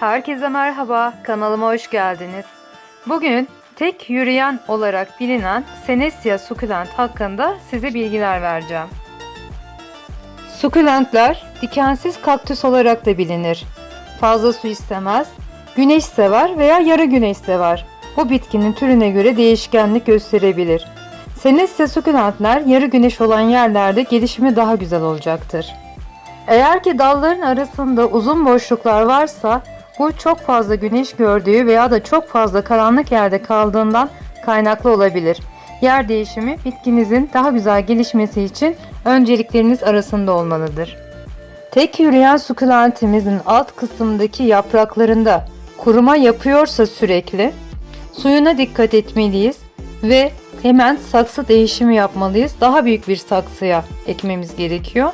Herkese merhaba, kanalıma hoş geldiniz. Bugün tek yürüyen olarak bilinen Senesia sukulent hakkında size bilgiler vereceğim. Sukulentler dikensiz kaktüs olarak da bilinir. Fazla su istemez, güneş sever veya yarı güneş sever. Bu bitkinin türüne göre değişkenlik gösterebilir. Senesia sukulentler yarı güneş olan yerlerde gelişimi daha güzel olacaktır. Eğer ki dalların arasında uzun boşluklar varsa bu çok fazla güneş gördüğü veya da çok fazla karanlık yerde kaldığından kaynaklı olabilir. Yer değişimi bitkinizin daha güzel gelişmesi için öncelikleriniz arasında olmalıdır. Tek yürüyen sukulentimizin alt kısımdaki yapraklarında kuruma yapıyorsa sürekli suyuna dikkat etmeliyiz ve hemen saksı değişimi yapmalıyız. Daha büyük bir saksıya ekmemiz gerekiyor.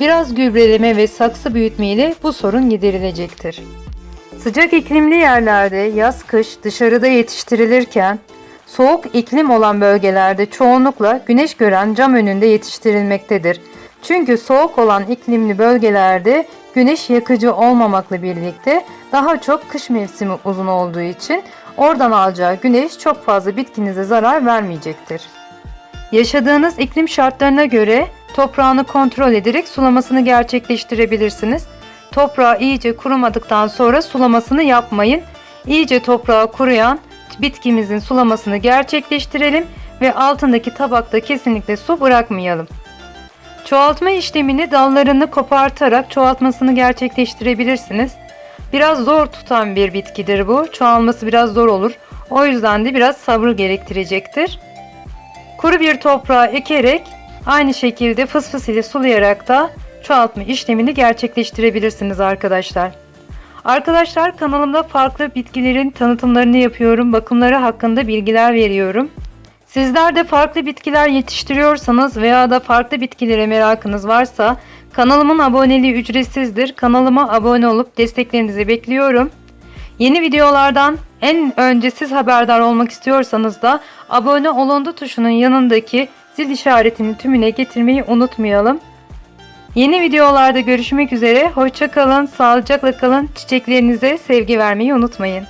Biraz gübreleme ve saksı büyütme ile bu sorun giderilecektir. Sıcak iklimli yerlerde yaz kış dışarıda yetiştirilirken soğuk iklim olan bölgelerde çoğunlukla güneş gören cam önünde yetiştirilmektedir. Çünkü soğuk olan iklimli bölgelerde güneş yakıcı olmamakla birlikte daha çok kış mevsimi uzun olduğu için oradan alacağı güneş çok fazla bitkinize zarar vermeyecektir. Yaşadığınız iklim şartlarına göre toprağını kontrol ederek sulamasını gerçekleştirebilirsiniz. Toprağı iyice kurumadıktan sonra sulamasını yapmayın. İyice toprağı kuruyan bitkimizin sulamasını gerçekleştirelim ve altındaki tabakta kesinlikle su bırakmayalım. Çoğaltma işlemini dallarını kopartarak çoğaltmasını gerçekleştirebilirsiniz. Biraz zor tutan bir bitkidir bu. Çoğalması biraz zor olur. O yüzden de biraz sabır gerektirecektir. Kuru bir toprağa ekerek aynı şekilde fıs fıs ile sulayarak da çoğaltma işlemini gerçekleştirebilirsiniz arkadaşlar. Arkadaşlar kanalımda farklı bitkilerin tanıtımlarını yapıyorum. Bakımları hakkında bilgiler veriyorum. Sizler de farklı bitkiler yetiştiriyorsanız veya da farklı bitkilere merakınız varsa kanalımın aboneliği ücretsizdir. Kanalıma abone olup desteklerinizi bekliyorum. Yeni videolardan en önce siz haberdar olmak istiyorsanız da abone olundu tuşunun yanındaki zil işaretini tümüne getirmeyi unutmayalım. Yeni videolarda görüşmek üzere. Hoşça kalın, sağlıcakla kalın. Çiçeklerinize sevgi vermeyi unutmayın.